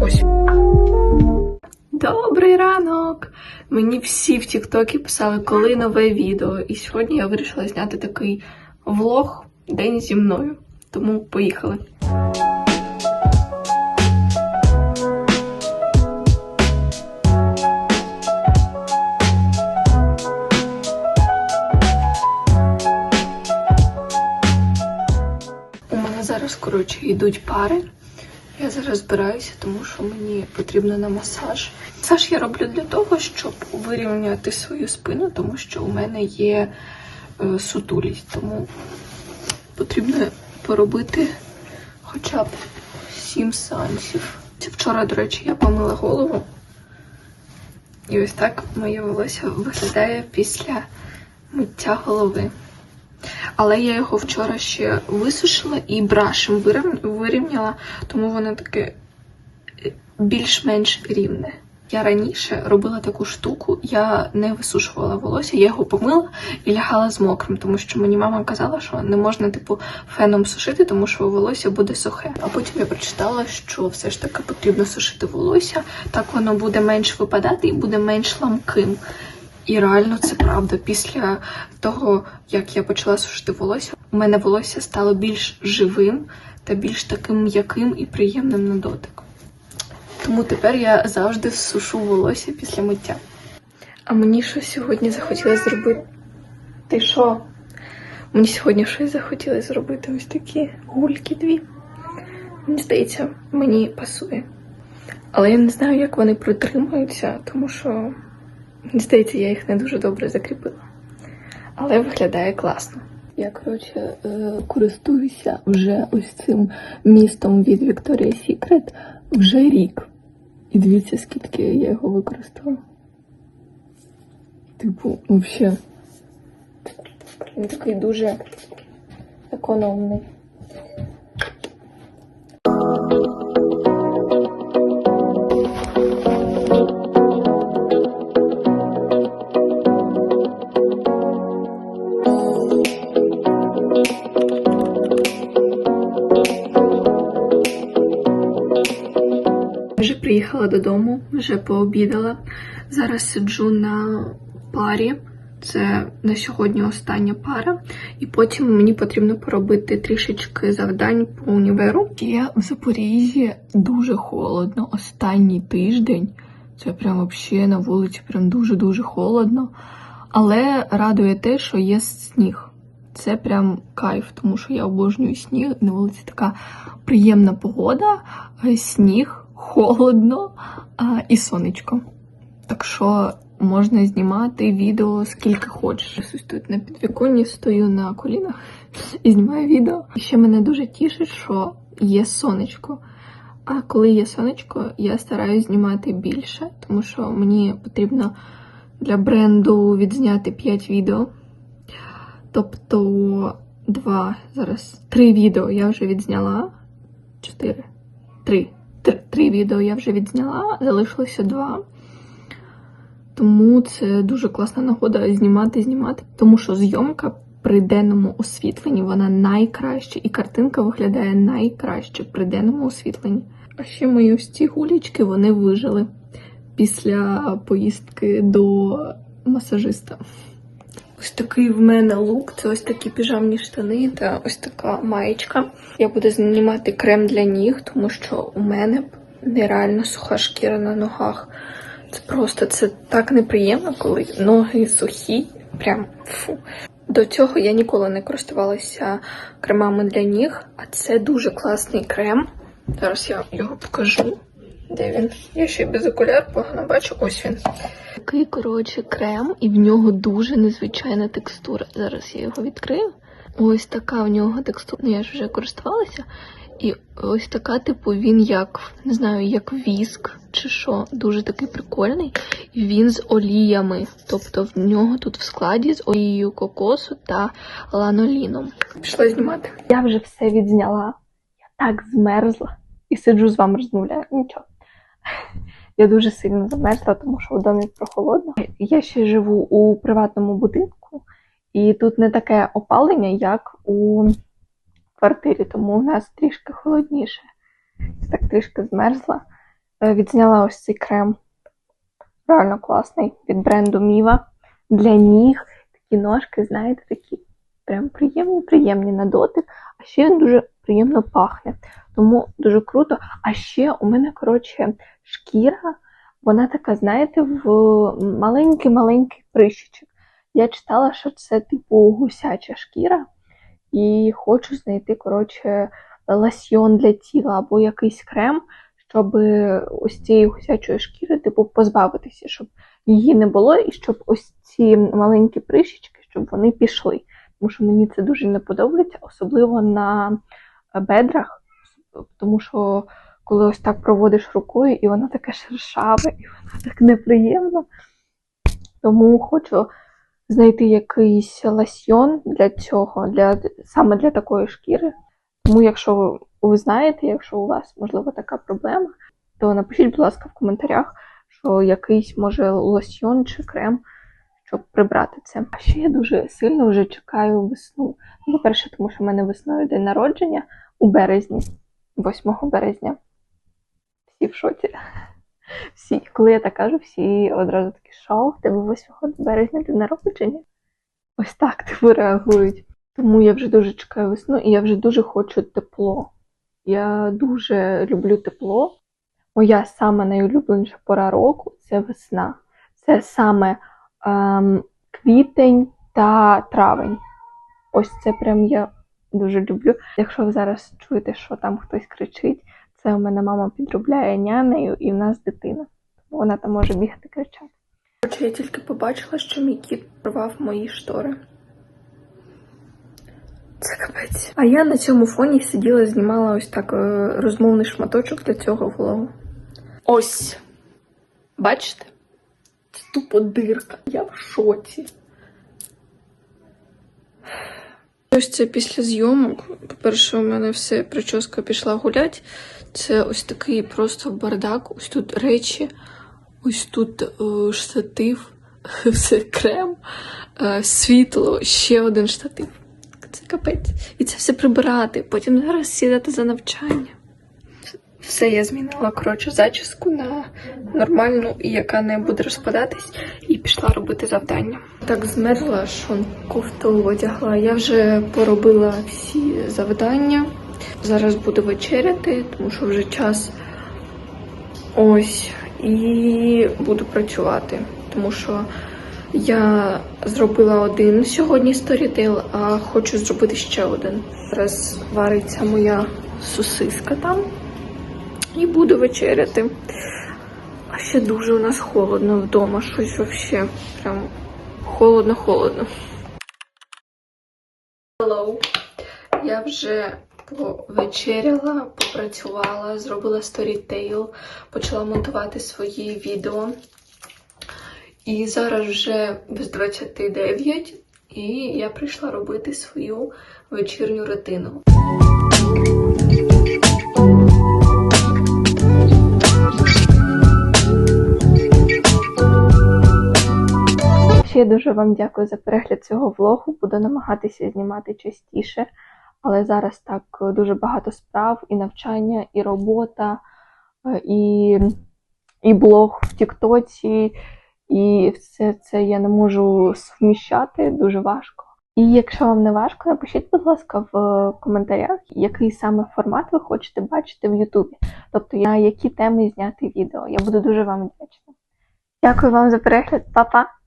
ось. Добрий ранок! Мені всі в Тіктокі писали, коли нове відео. І сьогодні я вирішила зняти такий влог День зі мною. Тому поїхали. У мене зараз, коротше, йдуть пари. Я зараз збираюся, тому що мені потрібно на масаж. Масаж я роблю для того, щоб вирівняти свою спину, тому що у мене є е, сутулість, тому потрібно поробити хоча б 7 сеансів. Вчора, до речі, я помила голову. І ось так моє волосся виглядає після миття голови. Але я його вчора ще висушила і брашем вирівняла, тому воно таке е, більш-менш рівне. Я раніше робила таку штуку, я не висушувала волосся, я його помила і лягала з мокрим, тому що мені мама казала, що не можна типу феном сушити, тому що волосся буде сухе. А потім я прочитала, що все ж таки потрібно сушити волосся, так воно буде менш випадати і буде менш ламким. І реально це правда. Після того, як я почала сушити волосся, у мене волосся стало більш живим та більш таким м'яким і приємним на дотик. Тому тепер я завжди сушу волосся після миття. А мені що сьогодні захотілося зробити? Ти що? Мені сьогодні щось захотілося зробити ось такі гульки дві. Мені здається, мені пасує. Але я не знаю, як вони протримуються, тому що здається, я їх не дуже добре закріпила. Але виглядає класно. Я, коротше, е, користуюся вже ось цим містом від Victoria's Secret вже рік. І дивіться, скільки я його використала. Типу, взагалі. Він такий дуже економний. Вже приїхала додому, вже пообідала. Зараз сиджу на парі. Це на сьогодні остання пара, і потім мені потрібно поробити трішечки завдань по універу. Є в Запоріжжі дуже холодно. Останній тиждень це прям взагалі на вулиці прям дуже-дуже холодно. Але радує те, що є сніг. Це прям кайф, тому що я обожнюю сніг. На вулиці така приємна погода, е, сніг, холодно а, і сонечко. Так що можна знімати відео скільки хочеш. Ось тут на підвіконні стою на колінах і знімаю відео. І ще мене дуже тішить, що є сонечко. А коли є сонечко, я стараюсь знімати більше, тому що мені потрібно для бренду відзняти 5 відео. Тобто два, зараз три відео я вже відзняла. Чотири. Три. Три, відео я вже відзняла, залишилося два. Тому це дуже класна нагода знімати, знімати. Тому що зйомка при денному освітленні вона найкраща, і картинка виглядає найкраще при денному освітленні. А ще мої ось ці гулічки вони вижили після поїздки до масажиста. Ось такий в мене лук. Це ось такі піжамні штани та ось така маєчка. Я буду знімати крем для ніг, тому що у мене нереально суха шкіра на ногах. Це просто це так неприємно, коли ноги сухі. Прям фу. До цього я ніколи не користувалася кремами для ніг, а це дуже класний крем. Зараз я його покажу. Де він? Я ще й без окуляр погано бачу. Ось він. Такий, коротше, крем, і в нього дуже незвичайна текстура. Зараз я його відкрию. Ось така в нього текстура. Ну, я ж вже користувалася. І ось така, типу, він як, не знаю, як віск чи що. Дуже такий прикольний. І він з оліями. Тобто в нього тут в складі з олією кокосу та ланоліном. Пішла знімати. Я вже все відзняла. Я так змерзла. І сиджу з вами розмовляю. Нічого. Я дуже сильно замерзла, тому що в домі прохолодно. Я ще живу у приватному будинку, і тут не таке опалення, як у квартирі, тому у нас трішки холодніше. Я так трішки змерзла. е, відзняла ось цей крем. Реально класний від бренду Міва. Для ніг такі ножки, знаєте, такі прям приємні, приємні на дотик, а ще він дуже приємно пахне. Тому дуже круто. А ще у мене, коротше, шкіра, вона така, знаєте, в маленький-маленький прищичок. Я читала, що це типу гусяча шкіра, і хочу знайти, коротше, лосьйон для тіла або якийсь крем, щоб ось цієї гусячої шкіри, типу, позбавитися, щоб її не було, і щоб ось ці маленькі прищички, щоб вони пішли. Тому що мені це дуже не подобається, особливо на бедрах, тому що коли ось так проводиш рукою, і вона така шершава, і вона так неприємно. Тому хочу знайти якийсь лосьйон для цього, для, саме для такої шкіри. Тому, якщо ви знаєте, якщо у вас можливо така проблема, то напишіть, будь ласка, в коментарях, що якийсь може лосьйон чи крем, щоб прибрати це. А ще я дуже сильно вже чекаю весну. Ну, по-перше, тому що в мене весною день народження у березні, 8 березня. Всі в шоці. Всі, коли я так кажу, всі одразу такі, що в тебе 8 березня день народження? Ось так типу реагують. Тому я вже дуже чекаю весну і я вже дуже хочу тепло. Я дуже люблю тепло. Моя саме найулюбленіша пора року це весна. Це саме квітень та травень. Ось це прям я дуже люблю. Якщо ви зараз чуєте, що там хтось кричить, це у мене мама підробляє нянею і в нас дитина. Вона там може бігати кричати. Отже, я тільки побачила, що мій кіт порвав мої штори. Це капець. А я на цьому фоні сиділа, знімала ось так е, розмовний шматочок для цього влогу. Ось. Бачите? Тупо дирка. Я в шоці. Ось це після зйомок. По-перше, у мене все прическа пішла гулять. Це ось такий просто бардак. Ось тут речі, ось тут е, штатив, все крем, е, світло, ще один штатив. Це капець. І це все прибирати. Потім зараз сідати за навчання. Все, я змінила коротше зачіску на нормальну, яка не буде розпадатись, і пішла робити завдання. Так змерзла, що кофту одягла. Я вже поробила всі завдання. Зараз буду вечеряти, тому що вже час ось і буду працювати, тому що я зробила один сьогодні сторітейл, а хочу зробити ще один. Зараз вариться моя сосиска там і буду вечеряти. А ще дуже у нас холодно вдома, щось вообще прям холодно-холодно. Hello. Я вже повечеряла, попрацювала, зробила сторітейл, почала монтувати свої відео. І зараз вже без 29, і я прийшла робити свою вечірню рутину. Ще дуже вам дякую за перегляд цього влогу. Буду намагатися знімати частіше, але зараз так е, дуже багато справ, і навчання, і робота, е, і, і блог в Тіктоці, і все це я не можу совміщати, дуже важко. І якщо вам не важко, напишіть, будь ласка, в коментарях, який саме формат ви хочете бачити в Ютубі. Тобто на які теми зняти відео. Я буду дуже вам вдячна. Дякую вам за перегляд, Па-па!